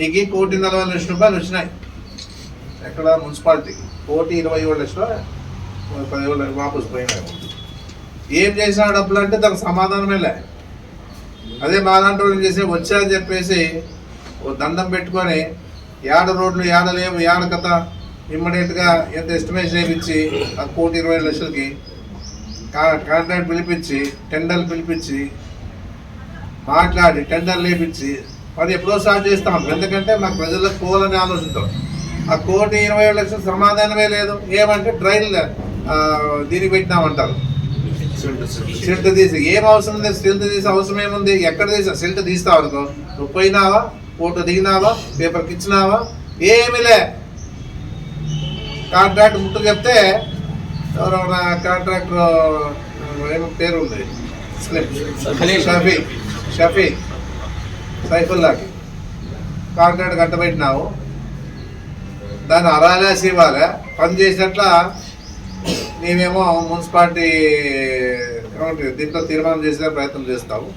నీకు కోటి నలభై లక్షల రూపాయలు వచ్చినాయి. ఎక్కడ మున్సిపాలిటీకి కోటి ఇరవై ఏడు లక్షల పదివేలు లక్షలు వాపసు పోయినాయి. ఏం చేసిన డబ్బులు అంటే దానికి సమాధానమే లే. అదే మా దాంట్లో వాళ్ళు చేసి వచ్చా అని చెప్పేసి ఓ దండం పెట్టుకొని ఏడ రోడ్లు ఏడ లేవు ఏడ కథ ఇమ్మీడియట్గా ఎంత ఎస్టిమేషన్ వేయించి ఆ కోటి ఇరవై లక్షలకి కా- కాంట్రాక్ట్ పిలిపించి టెండర్లు పిలిపించి మాట్లాడి టెండర్లు వేయించి మరి ఎప్పుడో స్టార్ట్ చేస్తాం. ఎందుకంటే మాకు ప్రజలకు పోవాలని ఆలోచిస్తాం ఆ కోటి ఇరవై ఏడు లక్షల సమాధానమే లేదు. ఏమంటే డ్రైన్ దీనికి పెట్టినామంటారు. సిల్ట్ తీసి. ఏం అవసరం ఉంది సిల్ట్ తీసి అవసరం ఏముంది? ఎక్కడ తీసా? సిల్ట్ తీస్తావు అనుకో. నువ్వు పోయినావా? ఫోటో దిగినావా? పేపర్కి ఇచ్చినావా ఏమీ లే. కాంట్రాక్ట్ ముట్టు చెప్తే ఎవరెవరా కాంట్రాక్టర్ ఏమో పేరు ఉంది షఫీ. షఫీ. సైఫుల్లాకి. కాంట్రాక్ట్ కట్టబెట్టినావు. దాన్ని అరాలేసి ఇవ్వాలి. పని చేసినట్ల నీవేమో మున్సిపాలిటీ దీంట్లో తీర్మానం చేసే ప్రయత్నం చేస్తావు.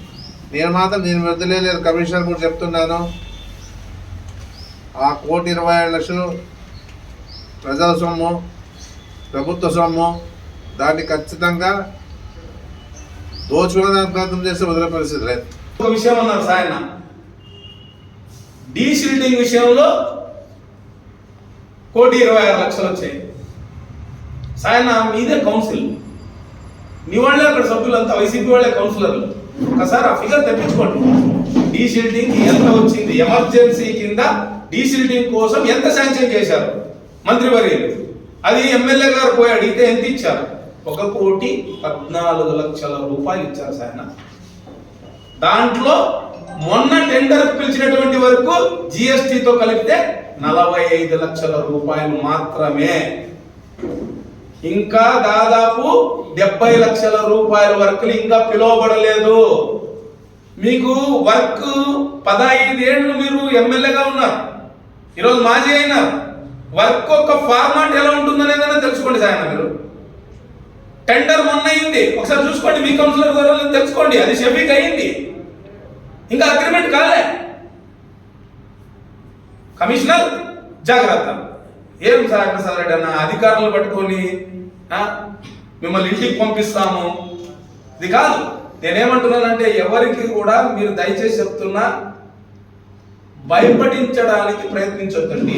నేను మాత్రం నేను వదిలేదు కమిషనర్ కూడా చెప్తున్నాను. ఆ కోటి ఇరవై ఏడు లక్షలు ప్రజల సొమ్ము ప్రభుత్వ సొమ్ము దాన్ని ఖచ్చితంగా దోచుకునే ప్రయత్నం చేస్తే వదిలే పరిస్థితి లేదు. ఒక విషయం అన్నారు సాయన్న. డీ షీల్డింగ్ విషయంలో కోటి ఇరవై ఆరు లక్షలు వచ్చాయి. సాయన మీదే కౌన్సిల్. మీ వాళ్ళే అక్కడ సభ్యులంతా వైసీపీ వాళ్ళే కౌన్సిలర్లు. ఒకసారి ఆ ఫిగర్ తెప్పించుకోండి. డీ షీల్డింగ్ ఎంత వచ్చింది? ఎమర్జెన్సీ కింద డీ షీల్డింగ్ కోసం ఎంత శాంక్షన్ చేశారు? మంత్రివర్యులు. అది ఎమ్మెల్యే గారు పోయి అడిగితే ఎంత ఇచ్చారు? ఒక కోటి పద్నాలుగు లక్షల రూపాయలు ఇచ్చారు సాయన దాంట్లో మొన్న టెండర్ పిలిచినటువంటి వరకు జిఎస్టితో కలిపితే నలభై ఐదు లక్షల రూపాయలు మాత్రమే. ఇంకా దాదాపు డెబ్బై లక్షల రూపాయల వర్క్లు ఇంకా పిలువబడలేదు. మీకు వర్క్ పదహైదేళ్ళు మీరు ఎమ్మెల్యేగా ఉన్నారు. ఈరోజు మాజీ అయినా వర్క్ ఒక ఫార్మాట్ ఎలా ఉంటుందనేదైనా తెలుసుకోండి సాయన మీరు. టెండర్ మొన్న అయింది. ఒకసారి చూసుకోండి మీ కౌన్సిలర్ ద్వారా తెలుసుకోండి. అది షఫీక్ అయింది. ఇంకా అగ్రిమెంట్ కాలే. కమిషనర్ జాగ్రత్త. ఏం సార్ సార్ అన్న అధికారులు పట్టుకొని మిమ్మల్ని ఇంటికి పంపిస్తాము. ఇది కాదు. నేనేమంటున్నానంటే ఎవరికి కూడా మీరు దయచేసి చెప్తున్నా భయపడించడానికి ప్రయత్నించొద్దండి.